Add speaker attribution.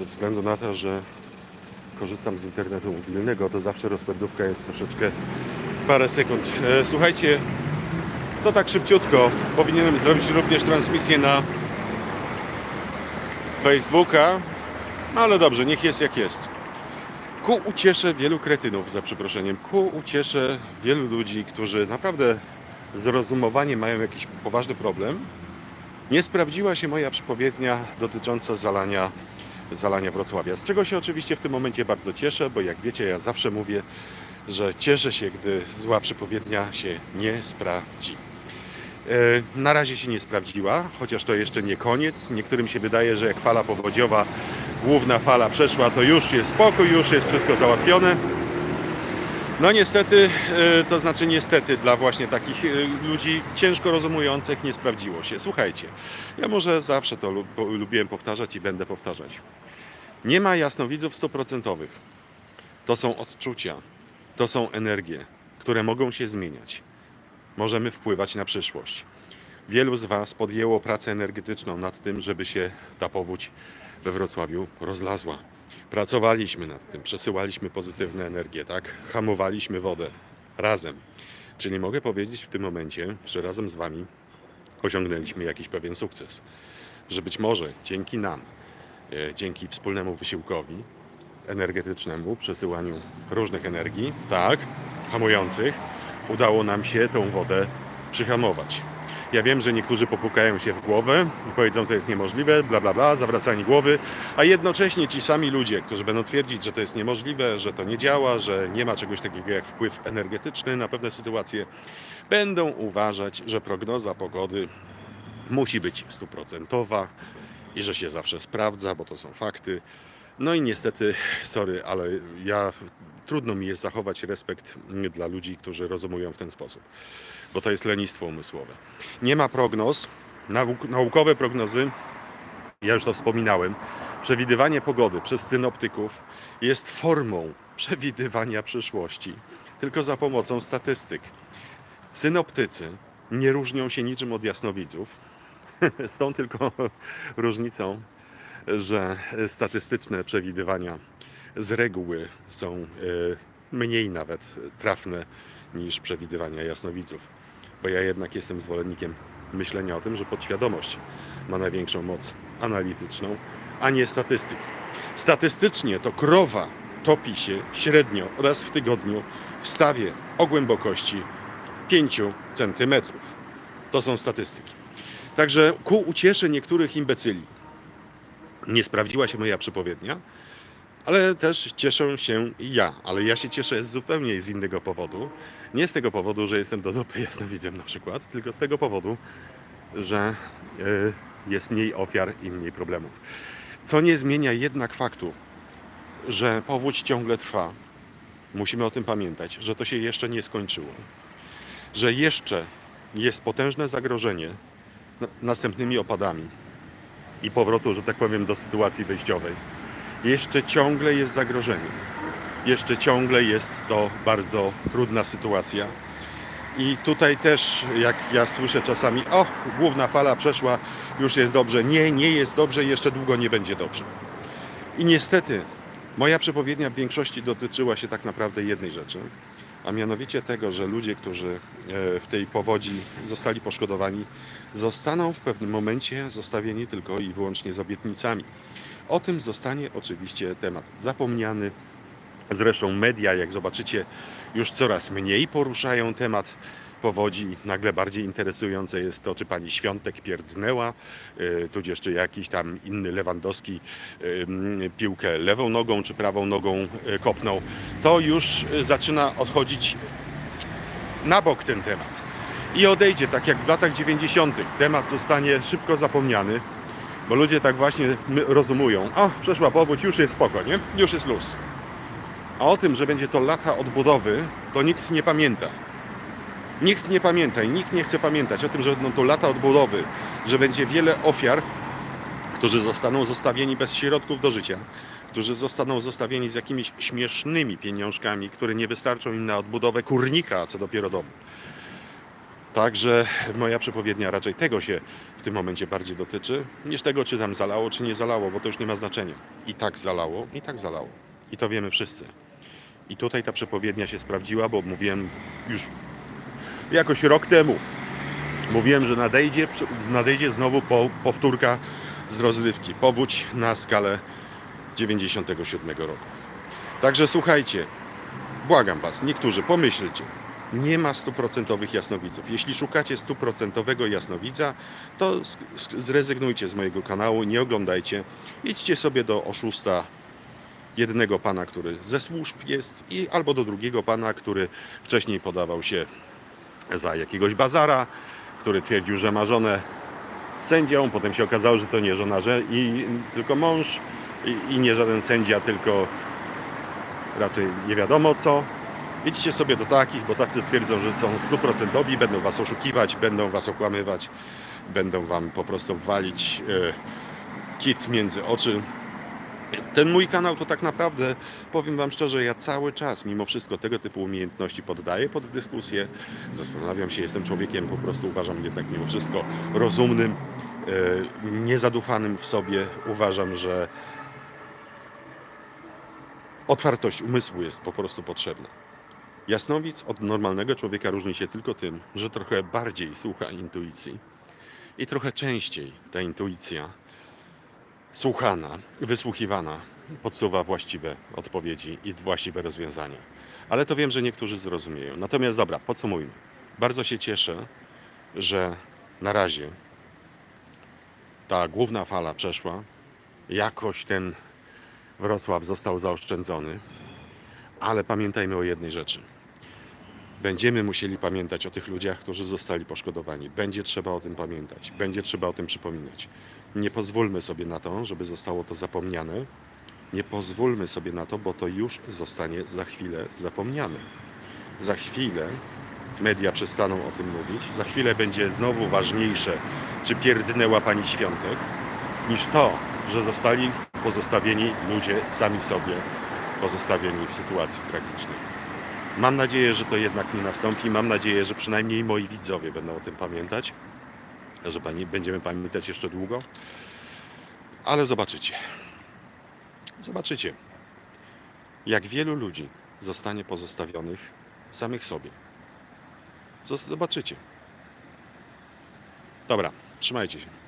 Speaker 1: ze względu na to, że korzystam z internetu mobilnego, to zawsze rozpędówka jest troszeczkę parę sekund. E, Słuchajcie, to tak szybciutko. Powinienem zrobić również transmisję na Facebooka, ale dobrze, niech jest jak jest. Ku uciesze wielu kretynów, za przeproszeniem, ku uciesze wielu ludzi, którzy naprawdę z rozumowaniem mają jakiś poważny problem, nie sprawdziła się moja przepowiednia dotycząca zalania, zalania Wrocławia. Z czego się oczywiście w tym momencie bardzo cieszę, bo jak wiecie, ja zawsze mówię, że cieszę się, gdy zła przepowiednia się nie sprawdzi. E, Na razie się nie sprawdziła, chociaż to jeszcze nie koniec. Niektórym się wydaje, że jak fala powodziowa, główna fala przeszła, to już jest spokój, już jest wszystko załatwione. No niestety, e, to znaczy niestety dla właśnie takich e, ludzi ciężko rozumujących nie sprawdziło się. Słuchajcie, ja może zawsze to lubiłem powtarzać i będę powtarzać. Nie ma jasnowidzów stuprocentowych. To są odczucia, to są energie, które mogą się zmieniać. Możemy wpływać na przyszłość. Wielu z Was podjęło pracę energetyczną nad tym, żeby się ta powódź we Wrocławiu rozlazła. Pracowaliśmy nad tym, przesyłaliśmy pozytywne energie, tak? Hamowaliśmy wodę razem. Czyli mogę powiedzieć w tym momencie, że razem z Wami osiągnęliśmy jakiś pewien sukces. Że być może dzięki nam, e, dzięki wspólnemu wysiłkowi energetycznemu, przesyłaniu różnych energii, tak, hamujących, udało nam się tą wodę przyhamować. Ja wiem, że niektórzy popukają się w głowę i powiedzą, to jest niemożliwe, bla bla bla, zawracanie głowy, a jednocześnie ci sami ludzie, którzy będą twierdzić, że to jest niemożliwe, że to nie działa, że nie ma czegoś takiego jak wpływ energetyczny na pewne sytuacje, będą uważać, że prognoza pogody musi być stuprocentowa i że się zawsze sprawdza, bo to są fakty. No i niestety, sorry, ale ja trudno mi jest zachować respekt dla ludzi, którzy rozumują w ten sposób, bo to jest lenistwo umysłowe. Nie ma prognoz, nauk, naukowe prognozy, ja już to wspominałem, przewidywanie pogody przez synoptyków jest formą przewidywania przyszłości, tylko za pomocą statystyk. Synoptycy nie różnią się niczym od jasnowidzów, z tą tylko różnicą, że statystyczne przewidywania z reguły są e, mniej nawet trafne niż przewidywania jasnowidzów. Bo ja jednak jestem zwolennikiem myślenia o tym, że podświadomość ma największą moc analityczną, a nie statystyk. Statystycznie to krowa topi się średnio raz w tygodniu w stawie o głębokości 5 cm. To są statystyki. Także ku uciesze niektórych imbecyli nie sprawdziła się moja przepowiednia, ale też cieszę się ja. Ale ja się cieszę zupełnie z innego powodu. Nie z tego powodu, że jestem do dupy jasnowidzem na przykład, tylko z tego powodu, że y, jest mniej ofiar i mniej problemów. Co nie zmienia jednak faktu, że powódź ciągle trwa. Musimy o tym pamiętać, że to się jeszcze nie skończyło. Że jeszcze jest potężne zagrożenie na- następnymi opadami i powrotu, że tak powiem, do sytuacji wyjściowej. Jeszcze ciągle jest zagrożenie. Jeszcze ciągle jest to bardzo trudna sytuacja. I tutaj też, jak ja słyszę czasami, och, główna fala przeszła, już jest dobrze. Nie, nie jest dobrze, jeszcze długo nie będzie dobrze. I niestety, moja przepowiednia w większości dotyczyła się tak naprawdę jednej rzeczy, a mianowicie tego, że ludzie, którzy e, w tej powodzi zostali poszkodowani, zostaną w pewnym momencie zostawieni tylko i wyłącznie z obietnicami. O tym zostanie oczywiście temat zapomniany. Zresztą media, jak zobaczycie, już coraz mniej poruszają temat powodzi. Nagle bardziej interesujące jest to, czy pani Świątek pierdnęła, yy, tudzież czy jakiś tam inny Lewandowski yy, piłkę lewą nogą czy prawą nogą yy, kopnął. To już zaczyna odchodzić na bok ten temat i odejdzie, tak jak w latach 90. Temat zostanie szybko zapomniany, bo ludzie tak właśnie rozumują. O, przeszła powódź, już jest spoko, nie? Już jest luz. A o tym, że będzie to lata odbudowy, to nikt nie pamięta. Nikt nie pamięta i nikt nie chce pamiętać o tym, że będą to lata odbudowy, że będzie wiele ofiar, którzy zostaną zostawieni bez środków do życia, którzy zostaną zostawieni z jakimiś śmiesznymi pieniążkami, które nie wystarczą im na odbudowę kurnika, a co dopiero domu. Także moja przepowiednia raczej tego się w tym momencie bardziej dotyczy, niż tego, czy tam zalało, czy nie zalało, bo to już nie ma znaczenia. I tak zalało, i tak zalało. I to wiemy wszyscy. I tutaj ta przepowiednia się sprawdziła, bo mówiłem już jakoś rok temu. Mówiłem, że nadejdzie, nadejdzie znowu po, powtórka z rozrywki. Powódź na skalę 97 roku. Także słuchajcie, błagam Was, niektórzy pomyślcie. Nie ma stuprocentowych jasnowidzów. Jeśli szukacie stuprocentowego jasnowidza, to zrezygnujcie z mojego kanału, nie oglądajcie. Idźcie sobie do oszusta jednego pana, który ze służb jest, i albo do drugiego pana, który wcześniej podawał się za jakiegoś bazara, który twierdził, że ma żonę sędzią, potem się okazało, że to nie żona, że i tylko mąż i, i nie żaden sędzia, tylko raczej nie wiadomo co. Idźcie sobie do takich, bo tacy twierdzą, że są stuprocentowi, będą was oszukiwać, będą was okłamywać, będą wam po prostu walić e, kit między oczy. Ten mój kanał to tak naprawdę, powiem Wam szczerze, ja cały czas, mimo wszystko, tego typu umiejętności poddaję pod dyskusję. Zastanawiam się, jestem człowiekiem, po prostu uważam jednak mimo wszystko rozumnym, e, niezadufanym w sobie. Uważam, że otwartość umysłu jest po prostu potrzebna. Jasnowic od normalnego człowieka różni się tylko tym, że trochę bardziej słucha intuicji i trochę częściej ta intuicja słuchana, wysłuchiwana podsuwa właściwe odpowiedzi i właściwe rozwiązania. Ale to wiem, że niektórzy zrozumieją. Natomiast dobra, podsumujmy. Bardzo się cieszę, że na razie ta główna fala przeszła. Jakoś ten Wrocław został zaoszczędzony. Ale pamiętajmy o jednej rzeczy. Będziemy musieli pamiętać o tych ludziach, którzy zostali poszkodowani. Będzie trzeba o tym pamiętać. Będzie trzeba o tym przypominać. Nie pozwólmy sobie na to, żeby zostało to zapomniane. Nie pozwólmy sobie na to, bo to już zostanie za chwilę zapomniane. Za chwilę media przestaną o tym mówić. Za chwilę będzie znowu ważniejsze, czy pierdnęła pani Świątek, niż to, że zostali pozostawieni ludzie sami sobie, pozostawieni w sytuacji tragicznej. Mam nadzieję, że to jednak nie nastąpi. Mam nadzieję, że przynajmniej moi widzowie będą o tym pamiętać. Że będziemy pamiętać jeszcze długo. Ale zobaczycie. Zobaczycie, jak wielu ludzi zostanie pozostawionych samych sobie. Zobaczycie. Dobra, trzymajcie się.